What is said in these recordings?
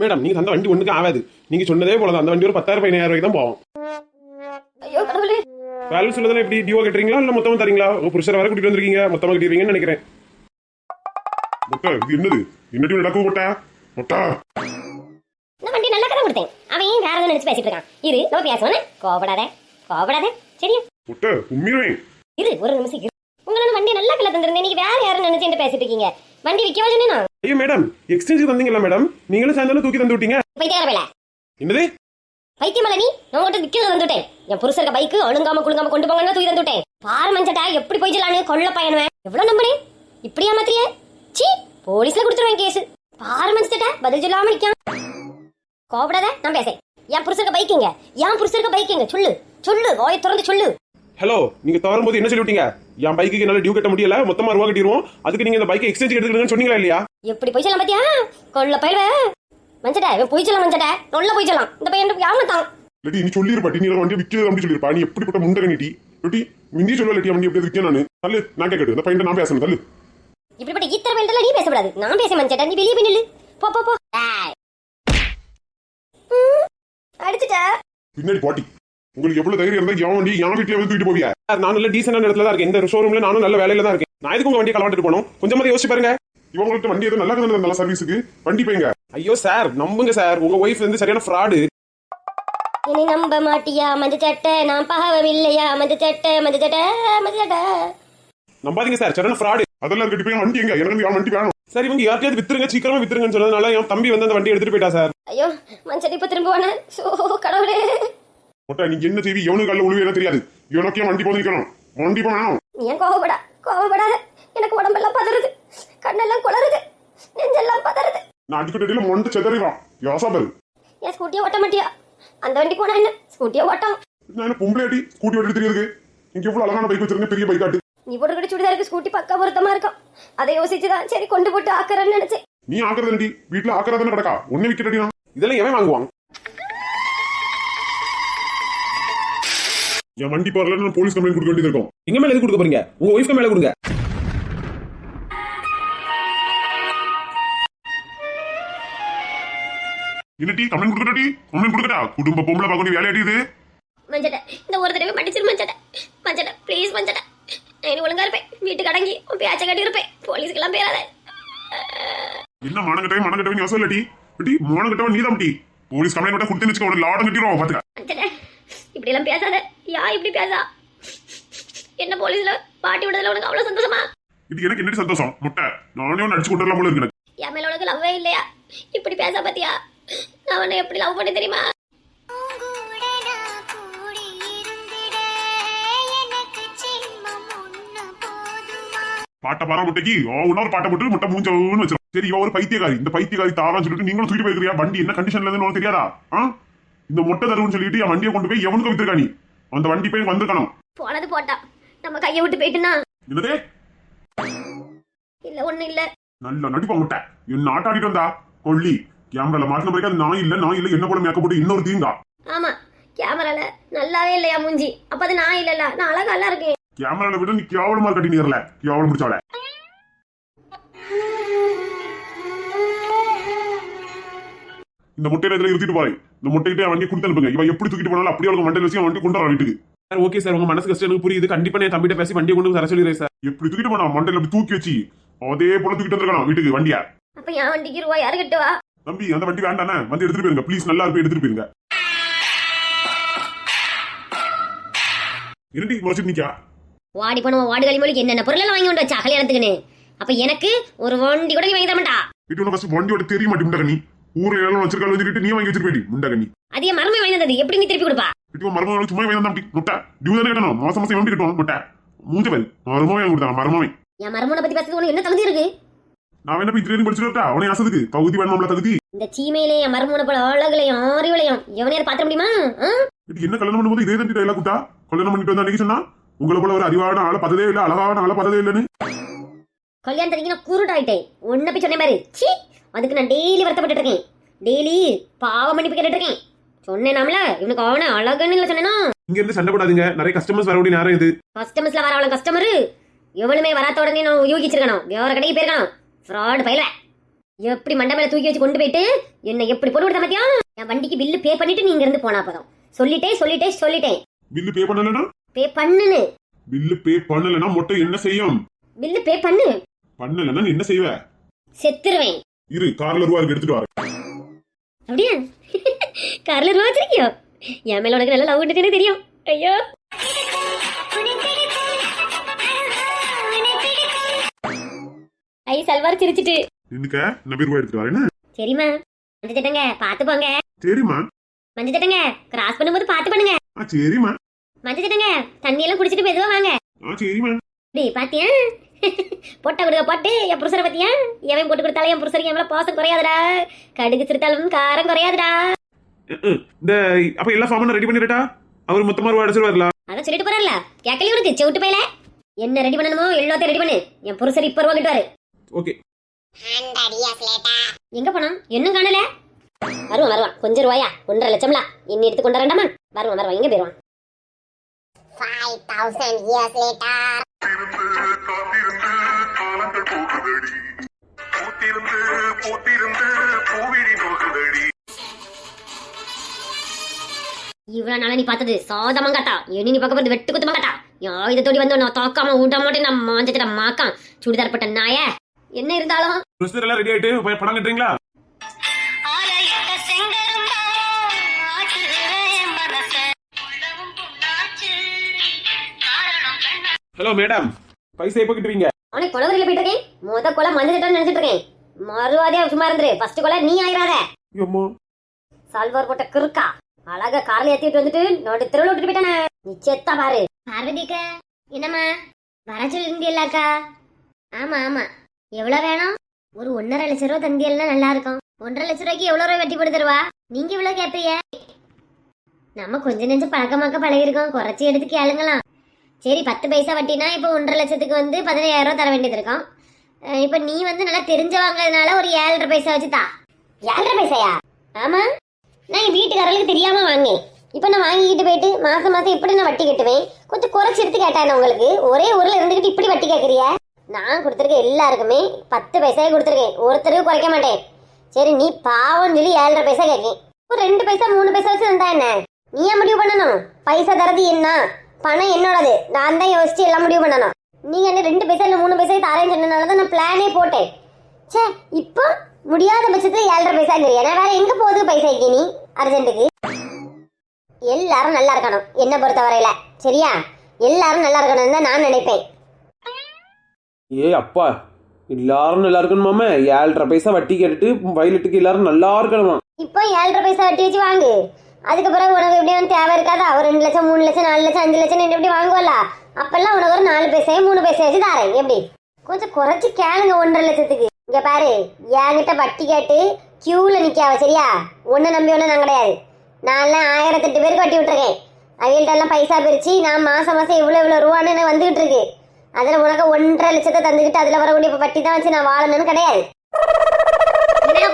Madam நீங்க அந்த வண்டி ஒண்ணுக்கு ஆகாது. நீங்க சொன்னதே போல அந்த வண்டி ஒரு பத்தாயிரம் பதினாயிரம் ரூபாய்க்கு தான் போகும். ஐயோ கடவுளே. வேலை சொல்லதான் எப்படி டிவோ கட்டுறீங்களா இல்ல மொத்தமா தரீங்களா? உங்க புருஷரை வர கூட்டிட்டு வந்திருக்கீங்க மொத்தமா கட்டிடுவீங்கன்னு நினைக்கிறேன். முட்டை இது என்னது? என்னடி நடக்கும் முட்டை? முட்டை. இந்த வண்டி நல்லா கதை கொடுத்தேன். அவன் ஏன் வேற எதுவும் நினைச்சு பேசிட்டு இருக்கான்? இரு நம்ம பேசுவானே கோபப்படாத கோபப்படாத சரியா? முட்டை உண்மையுமே இரு ஒரு நிமிஷம் இரு. உங்களால வண்டி நல்லா கல்ல தந்திருந்தேன். நீங்க வேற யாரும் நினைச்சு என்கிட்ட பேசிட்டு இருக்கீங்க. வண்டி விற்கவா சொன்னேனா? ஐயோ மேடம் எக்ஸ்சேஞ்ச் தந்தீங்களா மேடம். நீங்களும் சாயந்தரம் தூக்கி தந்து விட்டீங்க. பைத்தியார வேலை. என்னது? பைத்தியமல நீ? நான் உங்கள்கிட்ட விற்கிறது வந்துட்டேன் என் புருஷருக்கு பைக்கு ஒழுங்காம குழுங்காம கொண்டு போங்கன்னு தூக்கி தந்துட்டேன் பாரு மஞ்சட்டா எப்படி போய் சொல்லானு கொள்ள பயனுவேன் எவ்வளவு நம்பினேன் இப்படியா மாத்திரிய சீ போலீஸ்ல கொடுத்துருவேன் கேஸ் பாரு மஞ்சட்டா பதில் சொல்லாம நிக்கான். கோபப்படாத நான் பேசேன் என் புருஷருக்கு பைக்குங்க என் புருஷருக்கு பைக்குங்க சொல்லு சொல்லு வாயை திறந்து சொல்லு. ஹலோ நீங்க தவறும் போது என்ன சொல்லி விட்டீங்க என் பைக்குக்கு என்னால டியூ கட்ட முடியல. மொத்தமா ரூபா கட்டிடுவோம். அதுக்கு நீங்க இந்த பைக்கை எக்ஸ்சேஞ்ச் எடுத்துக்கணும்னு சொன்னீங்களா இல்லையா? எப்படி போய் சொல்லலாம் பாத்தியா? கொள்ள பயில்வ. மஞ்சட்டா இவன் போய் சொல்லலாம் மஞ்சட்டா. நல்ல போய் சொல்லலாம் இந்த பையன் ஏமாத்தான் இல்லாட்டி நீ சொல்லிருப்பா. நீ வண்டியை விற்கிறது அப்படி சொல்லிருப்பா. நீ எப்படிப்பட்ட முண்டை நீட்டி இல்லாட்டி முந்தைய சொல்ல இல்லாட்டி வண்டி எப்படி விற்க நானு. தள்ளு நான் கேட்கட்டு இந்த பையன் நான் பேசணும். தள்ளு. இப்படிப்பட்ட ஈத்தர வேண்டல நீ பேசக்கூடாது. நான் பேச மஞ்சட்டா. நீ வெளியே போய் நில்லு. போ போ போ. அடிச்சிட்ட பின்னாடி பாட்டி. உங்களுக்கு எவ்வளவு தைரியம் இருந்தா என் வண்டி என் வீட்டுல வந்து தூக்கிட்டு போவியா? சார் நான் நல்ல டீசென்டான இடத்துல தான் இருக்கேன். இந்த ஷோரூம்ல நானும் நல்ல வேலையில தான் இருக்கேன். நான் எதுக்கு உங்க வண்டியை களவாட்டு போனோம் கொஞ்சமா யோசிச்சு பாருங்க. இவங்கள்ட்ட வண்டி எதுவும் நல்லா இருந்தா நல்ல சர்வீஸுக்கு வண்டி போய்ங்க. ஐயோ சார் நம்புங்க சார். உங்க ஒய்ஃப் வந்து சரியான ஃப்ராடு என்னை நம்ப மாட்டியா? மஞ்ச சட்டை நான் பாவமில்லையா மஞ்ச சட்டை மஞ்ச சட்டை மஞ்ச சட்டை. நம்பாதீங்க சார். சரியான ஃப்ராடு அதெல்லாம் இருக்கட்டி போய் வண்டி எங்க? எனக்கு என் வண்டி வேணும். சார் இவங்க யார்ட்டையாவது வித்துருங்க சீக்கிரமா வித்துருங்கன்னு சொன்னதுனால என் தம்பி வந்து அந்த வண்டி எடுத்துட்டு போயிட்டா சார். ஐயோ மஞ்சள் இப்ப திரும்புவானே? சோ கடவுளே. முட்டை நீ என்ன செய்வி எவனுக்கு கல்ல உழுவே தெரியாது. இவனுக்கே வண்டி போது நிக்கணும் வண்டி நீ ஏன் கோவப்படா? கோவப்படாத. எனக்கு உடம்பெல்லாம் பதறுது. கண்ணெல்லாம் குளறுது. நெஞ்செல்லாம் பதறுது. நான் அடிக்கடியில மொண்டு செதறிவான் யோசா பாரு என் ஸ்கூட்டியை ஓட்ட மாட்டியா? அந்த வண்டி போனா என்ன? ஸ்கூட்டியை ஓட்டம் நான் என்ன பொம்பளை அடி? ஸ்கூட்டி ஓட்டி தெரியுது நீங்க எவ்வளவு அழகான பைக் வச்சிருங்க பெரிய பைக் ஆட்டு. நீ போட்டுக்கிட்ட சுடிதாருக்கு ஸ்கூட்டி பக்கா பொருத்தமா இருக்கும். அதை யோசிச்சுதான் சரி கொண்டு போட்டு ஆக்குறேன்னு நினைச்சேன். நீ ஆக்குறதண்டி வீட்டுல ஆக்குறதானே கிடக்கா. ஒண்ணு விக்கெட் நான் இதெல்லாம் எவன் வாங்குவான்? என் வண்டி போறல நான் போலீஸ் கம்ப்ளைண்ட் கொடுக்க வேண்டியது இருக்கும். எங்க மேல எது கொடுக்க போறீங்க? உங்க ஒய்ஃப்க்கு மேல கொடுங்க. என்னடி கம்ப்ளைண்ட் கொடுக்கட்டி கம்ப்ளைண்ட் கொடுக்கட்டா? குடும்ப பொம்பளை பார்க்க வேண்டிய வேலையாடி இது? மஞ்சட்டை இந்த ஒரு தடவை மன்னிச்சிரு மஞ்சட்டை. மஞ்சட்டை ப்ளீஸ் மஞ்சட்டை. நான் ஒழுங்கா இருப்பேன். வீட்டுக்கு அடங்கி உன் பேச்சை கட்டி இருப்பேன். போலீஸ்க்கெல்லாம் பேராத. என்ன மானங்கட்டவே மானங்கட்டவே யோசனை இல்லடி டி? மானங்கட்டவன் நீ தான் டி. போலீஸ் கம்ப்ளைண்ட் மட்டும் கொடுத்து வச்சுக்க உடனே லாடம் கட்டிடுவோம் பாத்துக்க. இப்படி எல்லாம் பேசாத. யா இப்படி பேசா. என்ன போலீஸ்ல பாட்டி விடுதல உனக்கு அவ்வளவு சந்தோஷமா? இது எனக்கு என்னடி சந்தோஷம்? முட்டை. நானே ஒன்று அடிச்சு கொண்டு வரலாம் போல இருக்கு எனக்கு. என் மேல உனக்கு லவ்வே இல்லையா? இப்படி பேச பாத்தியா? நான் உன்னை எப்படி லவ் பண்ணி தெரியுமா? பாட்டை பாரா முட்டைக்கு ஓ இன்னொரு பாட்டை போட்டு முட்டை மூஞ்சோன்னு வச்சிடும் சரி இவ ஒரு பைத்தியக்காரி. இந்த பைத்தியக்காரி தாரான்னு சொல்லிட்டு நீங்களும் தூக்கிட்டு போயிருக்கியா வண்டி என்ன கண்டிஷன்ல இருந்து தெரியாதா? ஆ? இந்த மொட்டை தருவுன்னு சொல்லிட்டு என் வண்டியை கொண்டு போய் எவனுக்கு வித்துருக்கா நீ அந்த வண்டி போய் வந்திருக்கணும். போனது போட்டா. நம்ம கையை விட்டு போயிட்டுனா? என்னதே? இல்ல ஒண்ணு இல்ல. நல்ல நடிப்பா முட்டை. என்ன ஆட்டாடிட்டு வந்தா? கொல்லி. கேமரால மாட்டின பிறகு அது நான் இல்ல நான் இல்ல என்ன போல மேக்கப் போட்டு இன்னொரு தீங்கா? ஆமா கேமரால நல்லாவே இல்லையா மூஞ்சி? அப்ப அது நான் இல்லல நான் அழகா இருக்கேன். கேமரால விட நீ கேவலமா கட்டி நீர்ல கேவலம் முடிச்சவள இந்த முட்டையில இதுல இருத்திட்டு போறேன். இந்த முட்டைகிட்ட வண்டி கொடுத்து அனுப்புங்க. இவன் எப்படி தூக்கிட்டு போனாலும் அப்படியே அவளுக்கு மண்டையில வச்சு வண்டி கொண்டு வர வீட்டுக்கு. Sir okay sir. உங்க மனசு கஷ்டம் எனக்கு புரியுது. கண்டிப்பா என் தம்பிட்ட பேசி வண்டியை கொண்டு தர சொல்லிடுறேன் சார். எப்படி தூக்கிட்டு போனா? மண்டையில அப்படி தூக்கி வச்சு. அதே போல தூக்கிட்டு வந்திருக்கான் வீட்டுக்கு வண்டியா. அப்ப என் வண்டிக்கு ரூபாய் யாரு கட்டுவா தம்பி அந்த வண்டி வேண்டானே வந்து எடுத்துட்டு போயிருங்க. ப்ளீஸ் நல்லா இருப்பி எடுத்துட்டு போயிருங்க. இருட்டி முறைச்சிட்டு நிக்கா. வாடி பண்ணுவோம் வாடு களிமொழிக்கு என்னென்ன பொருள் வாங்கி கொண்டு வச்சா? கல்யாணத்துக்குன்னு அப்ப எனக்கு ஒரு வண்டி கூட நீ வாங்கி தர மாட்டா? வீட்டு உனக்கு ஃபர்ஸ்ட் வண்டியோட தெரிய மாட்டேன் முண்டகண்ணி ஊர்ல எல்லாம் வச்சிருக்காள் வந்துட்டு நீ வாங்கி வச்சிருப்பேடி முண்டகண்ணி அது என் மருமை வாங்கி தந்தது எப்படி நீ திருப்பி கொடுப்பா? இப்போ மருமகன் சும்மா வேணும் தம்பி முட்டை. டியூ தானே கட்டணும் மாசம் மாசம் எப்படி கட்டுவோம் முட்டை. மூஞ்ச பேர். மருமகன் வாங்கி கொடுத்தாங்க மருமகன். என் மருமனை பத்தி பேசுறது உனக்கு என்ன தகுதி இருக்கு? நான் என்ன இன்ஜினியரிங் படிச்சுட்டு அவனே ஆசதுக்கு தகுதி வேணும்ல தகுதி. இந்த சீமையிலே என் மருமனை போல அழகுலையும் அறிவுலையும் எவனையார் பாத்திர முடியுமா? இது என்ன கல்யாணம் பண்ணும்போது இதே தண்டி டைலாக் கூட்டா கல்யாணம் பண்ணிட்டு வந்தா அன்னைக்கு சொன்னா உங்களை போல ஒரு அறிவான ஆளை பதவே இல்ல அழகான ஆளை பதவே இல்லைன்னு. கல்யாணத்துக்கு நான் குருடாயிட்டேன் ஒன்ன போய் சொன்னேன் பாரு. சீ அதுக்கு நான் டெய்லி வருத்தப்பட்டு இருக்கேன் டெய்லி பாவ மன்னிப்பு கேட்டுட்டு இருக்கேன் சொன்னேனாம்ல இவனுக்கு அவன அழகுன்னு இல்ல சொன்னேனா? இங்க இருந்து சண்டை போடாதீங்க. நிறைய கஸ்டமர்ஸ் வரக்கூடிய நேரம் இது. கஸ்டமர்ஸ்ல வர அவள கஸ்டமர் எவனுமே வராத உடனே நான் யூகிச்சிருக்கணும் வேற கடைக்கு போயிருக்கணும். ஃப்ராட் பயில. எப்படி மண்டை மேல தூக்கி வச்சு கொண்டு போயிட்டு என்ன எப்படி போட்டு விடுத்த பாத்தியா? என் வண்டிக்கு பில்லு பே பண்ணிட்டு நீங்க இருந்து போனா போதும். சொல்லிட்டேன் சொல்லிட்டேன் சொல்லிட்டேன். பில்லு பே பண்ணலனா பே பண்ணுன்னு. பில்லு பே பண்ணலனா மொட்டை என்ன செய்யும்? பில்லு பே பண்ணு. பண்ணலனா என்ன செய்வ? செத்துருவேன். இரு கார்ல ரூபா இருக்கு எடுத்துட்டு வரேன் அப்படியா? கார்ல ரூபா வச்சிருக்கியோ? என் மேல உனக்கு நல்லா லவ் எனக்கு தெரியும். ஐயோ. ஐ சல்வார் சிரிச்சிட்டு. நின்னுக்க நபி ரூபா எடுத்துட்டு வரேன் சரிம்மா. மஞ்சள் தட்டங்க பாத்து போங்க. சரிம்மா. மஞ்சள் தட்டங்க கிராஸ் பண்ணும்போது பாத்து பண்ணுங்க. ஆ சரிம்மா. மஞ்சள் தட்டங்க தண்ணி எல்லாம் குடிச்சிட்டு மெதுவா வாங்க. ஆ சரிம்மா. டேய் பாத்தியா? பொட்டை கொடுக்க போட்டு. என் புருஷரை பாத்தியா? எவன் போட்டு கொடுத்தாலும் என் புருஷருக்கு எவ்வளவு பாசம் குறையாதுடா. கடுகு சிரித்தாலும் காரம் குறையாதுடா. இந்த அப்ப எல்லா சாமானும் ரெடி பண்ணிடட்டா? அவர் மொத்தமா ரூபா அடிச்சிட்டு வரலாம் அதான் சொல்லிட்டு போறல கேட்கலையும் உனக்கு செவிட்டு பையல? என்ன ரெடி பண்ணணுமோ எல்லாத்தையும் ரெடி பண்ணு. என் புருஷர் இப்ப ரூபா கிட்டுவாரு. ஓகே. எங்க போனோம் இன்னும் காணல. வருவான் வருவான். கொஞ்சம் ரூபாயா? ஒன்றரை லட்சம்ல? இன்னி எடுத்து கொண்டு வரண்டாமா வருவான் வருவான். எங்க போயிருவான்? Five thousand years later. காத்திருந்து காத்திருந்து காலங்கள் போகுதடி. பூத்திருந்து பூத்திருந்து பூவிழி நோகுதடி இவ்வளவு நாளா நீ பார்த்தது சாத மங்காத்தா இனி நீ பார்க்க போறது வெட்டு குத்து மங்காத்தா. யா இதை தோடி வந்து நான் தாக்காம ஊட்ட மாட்டேன் நான் மாஞ்சிட்ட மாக்கான் சுடிதார் பட்ட நாய. என்ன இருந்தாலும்? ப்ரொசீஜர் எல்லாம் ரெடி ஆயிட்டு போய் படம் கட்டுறீங்களா? ஹலோ மேடம் பைசா எப்போ கிட்டுவீங்க? அவனை கொலவரியில போயிட்டு இருக்கேன் மொத கொலை மஞ்சள் நினைச்சிட்டு இருக்கேன் மறுவாதே சும்மா இருந்துரு. ஃபர்ஸ்ட் கொலை நீ ஆயிராத. அம்மா சால்வார் போட்ட கிறுக்கா. அழகா கார்ல ஏத்திட்டு வந்துட்டு நடு தெருவில் விட்டுட்டு போயிட்டானே. நிச்சயத்தா பாரு. பார்வதிக்கா என்னம்மா? வர சொல்லிருந்தியல்லாக்கா ஆமா ஆமா. எவ்வளவு வேணும்? ஒரு ஒன்னரை லட்ச ரூபா தந்தியல்னா நல்லா இருக்கும் ஒன்றரை லட்ச ரூபாய்க்கு எவ்வளவு ரூபாய் வெட்டி போட்டு தருவா? நீங்க இவ்வளவு கேப்பீங்க? நம்ம கொஞ்ச நெஞ்சம் பழக்கமாக்க பழகிருக்கோம் குறைச்சி எடுத்து கேளுங்களாம். சரி பத்து பைசா வட்டினா இப்போ ஒன்றரை லட்சத்துக்கு வந்து பதினாயிரம் ரூபா தர வேண்டியது இருக்கும். இப்போ நீ வந்து நல்லா தெரிஞ்சவாங்கிறதுனால ஒரு ஏழரை பைசா வச்சு தா. ஏழரை பைசாயா? ஆமா. நான் என் வீட்டுக்காரர்களுக்கு தெரியாம வாங்கேன் இப்போ நான் வாங்கிக்கிட்டு போயிட்டு மாசம் மாசம் இப்படி நான் வட்டி கட்டுவேன்? கொஞ்சம் குறைச்சி எடுத்து கேட்டேன் உங்களுக்கு? ஒரே ஊர்ல இருந்துகிட்டு இப்படி வட்டி கேட்குறிய நான் கொடுத்துருக்க எல்லாருக்குமே பத்து பைசாயே கொடுத்துருக்கேன். ஒருத்தருக்கு குறைக்க மாட்டேன். சரி நீ பாவம் சொல்லி ஏழரை பைசா கேட்கேன். ஒரு ரெண்டு பைசா மூணு பைசா வச்சு தந்தா என்ன? நீ ஏன் முடிவு பண்ணணும்? பைசா தரது என்ன? பணம் என்னோடது. நான் தான் யோசிச்சு எல்லாம் முடிவு பண்ணணும். நீங்க என்ன ரெண்டு பைசா இல்ல மூணு பைசா தரேன்னு சொன்னனால தான் நான் பிளானே போட்டேன். ச்சே இப்போ முடியாத பட்சத்துல ஏழரை பைசாங்கிறியா நான் வேற எங்க போகுது பைசாக்கு நீ? அர்ஜென்ட்டுக்கு. எல்லாரும் நல்லா இருக்கணும். என்ன பொறுத்த வரையில சரியா? எல்லாரும் நல்லா இருக்கணும்னு தான் நான் நினைப்பேன். ஏ அப்பா. எல்லாரும் நல்லா இருக்கணுமாம ஏழரை பைசா வட்டி கேட்டுட்டு வயலட்டுக்கு எல்லாரும் நல்லா இருக்கணுமா? இப்போ ஏழரை பைசா வட்டி வச்சு வாங்கு. அதுக்கு பிறகு உனக்கு எப்படியும் தேவை இருக்காதா? ஒரு ரெண்டு லட்சம் மூணு லட்சம் நாலு லட்சம் அஞ்சு லட்சம் எப்படி வாங்குவல அப்பெல்லாம் உனக்கு ஒரு நாலு பைசாயே மூணு பைசா வச்சு தாரேன். எப்படி? கொஞ்சம் குறைச்சி கேளுங்க ஒன்றரை லட்சத்துக்கு. இங்க பாரு என்கிட்ட வட்டி கேட்டு கியூல நிக்காவ சரியா? ஒன்னு நம்பி ஒண்ணு நான் கிடையாது. நான்லாம் ஆயிரத்தெட்டு பேருக்கு வட்டி விட்டுருக்கேன். அவங்கள்ட்ட எல்லாம் பைசா பிரிச்சு நான் மாசம் மாசம் இவ்வளவு இவ்வளவு ரூபான்னு எனக்கு வந்துகிட்டு இருக்கு. அதுல உனக்கு ஒன்றரை லட்சத்தை தந்துக்கிட்டு அதுல வரக்கூடிய வட்டி தான் வச்சு நான் வாழணும்னு கிடையாது.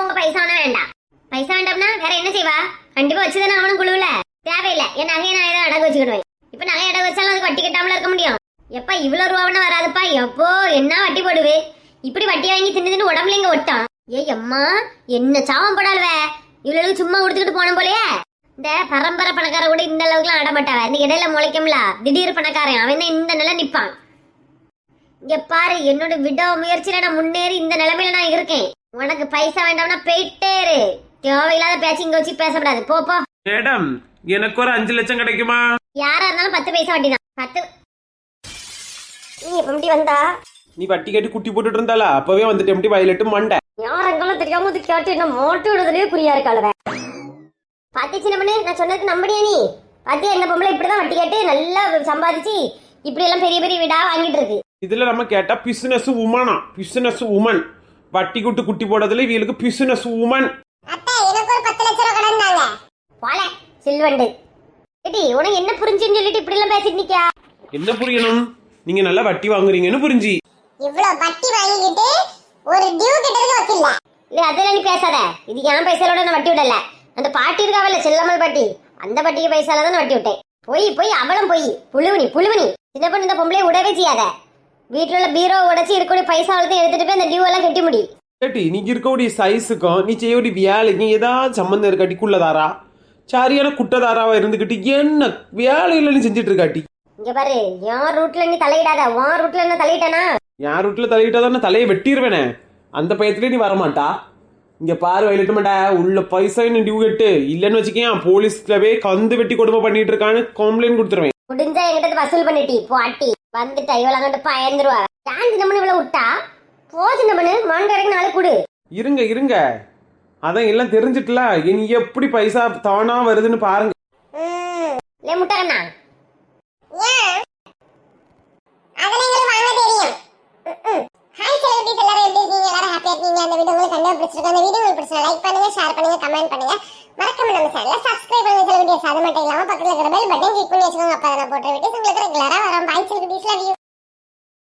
உங்க பைசா ஒன்றும் வேண்டாம். பைசா வேண்டாம்னா என்ன செய்வா? கண்டிப்பா வச்சுதானே அவனும் குழுவுல. தேவையில்லை. என் நகையை நான் ஏதோ அடகு வச்சுக்கிடுவேன். இப்ப நகை அடகு வச்சாலும் அதுக்கு வட்டி கட்டாமல இருக்க முடியும். எப்பா இவ்வளவு ரூபாவுன்னு வராதுப்பா. எப்போ என்ன வட்டி போடுவே? இப்படி வட்டி வாங்கி தின்னு தின்னு உடம்புல இங்க ஒட்டான்? ஏய் அம்மா என்ன சாவம் போடாளுவ இவ்வளவு சும்மா கொடுத்துக்கிட்டு போன போலயே. இந்த பரம்பரை பணக்கார கூட இந்த அளவுக்குலாம் அடமாட்டாவ இந்த இடையில முளைக்கும்ல. திடீர் பணக்காரன். அவன் தான் இந்த நிலை நிப்பான். இங்க பாரு என்னோட விட முயற்சியில நான் முன்னேறி இந்த நிலைமையில நான் இருக்கேன். உனக்கு பைசா வேண்டாம்னா போயிட்டே இரு. தேவையில்லாத பேச்சு இங்க வச்சு பேசக்கூடாது போ போ. மேடம் எனக்கு ஒரு அஞ்சு லட்சம் கிடைக்குமா? யாரா இருந்தாலும் பத்து பைசா வட்டி தான் பத்து. நீ எப்ப இப்படி வந்தா? நீ வட்டி கேட்டு குட்டி போட்டுட்டு இருந்தால அப்பவே வந்துட்டு எப்படி வயலட்டு மண்டை. யாரெங்கெல்லாம் தெரியாம இது கேட்டு என்ன மோட்டு விடுறதுலயே குறியா இருக்காளுவ பாத்தி சின்ன பண்ணு? நான் சொன்னதுக்கு நம்படியா நீ? பாத்தியா என்ன பொம்பளை இப்படிதான் வட்டி கேட்டு நல்லா சம்பாதிச்சு இப்படி எல்லாம் பெரிய பெரிய வீடா வாங்கிட்டு இருக்கு. இதுல நம்ம கேட்டா பிசினஸ் உமனா பிசினஸ் உமன் வட்டி குட்டு குட்டி போடுறதுல இவங்களுக்கு பிசினஸ் உமன் அத்தை எனக்கு ஒரு பத்து லட்ச ரூபா கடன் தாங்க போல சில்வண்டு. ஏடி உனக்கு என்ன புரிஞ்சுன்னு சொல்லிட்டு இப்படி எல்லாம் பேசிட்டு நிக்கா என்ன புரியணும்? நீங்க நல்லா வட்டி வாங்குறீங்கன்னு புரிஞ்சு. இவ்வளவு வட்டி வாங்கிக்கிட்டு ஒரு டியூ கிட்டதுக்கு வக்கில்ல? இல்ல அதெல்லாம் நீ பேசாத. இது என் பைசாலோட நான் வட்டி விடல. அந்த பாட்டி இருக்காவல்ல செல்லம்மல் பாட்டி. அந்த பாட்டிக்கு பைசால தான் வட்டி விட்டேன். போய் போய் அவளும் போய். புழுவனி புழுவனி. சின்ன பொண்ணு இந்த பொம்பளைய விடவே செய்யாத. வீட்டுல உள்ள பீரோ உடைச்சு இருக்கக்கூடிய பைசா எடுத்துட்டு போய் அந்த டியூ எல்லாம் கட்டி முடி கேட்டி நீ இருக்கக்கூடிய சைஸுக்கும் நீ செய்யக்கூடிய வேலைக்கும் ஏதாவது சம்மந்தம் இருக்காட்டி குள்ளதாரா? சரியான குட்டதாராவா இருந்துக்கிட்டு என்ன வேலையில நீ செஞ்சுட்டு இருக்காட்டி இங்க பாரு என் ரூட்ல நீ தலையிடாத. உன் ரூட்ல என்ன தலையிட்டனா? என் ரூட்டில் தலையிட்டாதான் தலையை வெட்டிடுவேனே அந்த பயத்திலே நீ வரமாட்டா? இங்க பாரு வயலிட்ட மாட்டா உள்ள பைசா நீ டியூ கட்டு. இல்லைன்னு வச்சுக்கேன் போலீஸ்லவே கந்து வெட்டி கொடுமை பண்ணிட்டு இருக்கான்னு கம்ப்ளைண்ட் கொடுத்துருவேன். முடிஞ்சா என்கிட்ட வசூல் பண்ணிட்டி போட்டி. வந்துட்டா இவ்வளவு அங்கிட்டு பயந்துருவா. சின்னமனு இவ்வளவு விட்டா? போ சின்னமனு மாண்டரைக்கு நாளை கொடு. இருங்க இருங்க. அதான் எல்லாம் தெரிஞ்சிட்டல. இனி எப்படி பைசா தானா வருதுன்னு பாருங்க. லே முட்டகண்ணா. ஏன்? அதெல்லாம் எங்களுக்கு வாங்க தெரியும். ஹாய் செலிபிரிட்டிஸ் எல்லாரும் எப்படி இருக்கீங்க? எல்லாரும் ஹாப்பியா இருக்கீங்க? அந்த வீடியோ உங்களுக்கு கண்டிப்பா பிடிச்சிருக்கு அந்த வீடியோ உங்களுக்கு பிடிச்சா லைக் பண்ணுங்க ஷேர் பண்ணுங்க கமெண்ட் பண்ணுங்க. மறக்காம நம்ம சேனலை சப்ஸ்கிரைப் பண்ணுங்க செலிபிரிட்டிஸ் அது மட்டும் இல்லாம பக்கத்துல இருக்கிற பெல் பட்டன் கிளிக் பண்ணி வச்சுக்கோங்க. அப்ப நான் போட்ட வீடியோஸ் உங்களுக்கு ரெகுலரா வரும். பாய் செலிபிரிட்டிஸ் லவ் யூ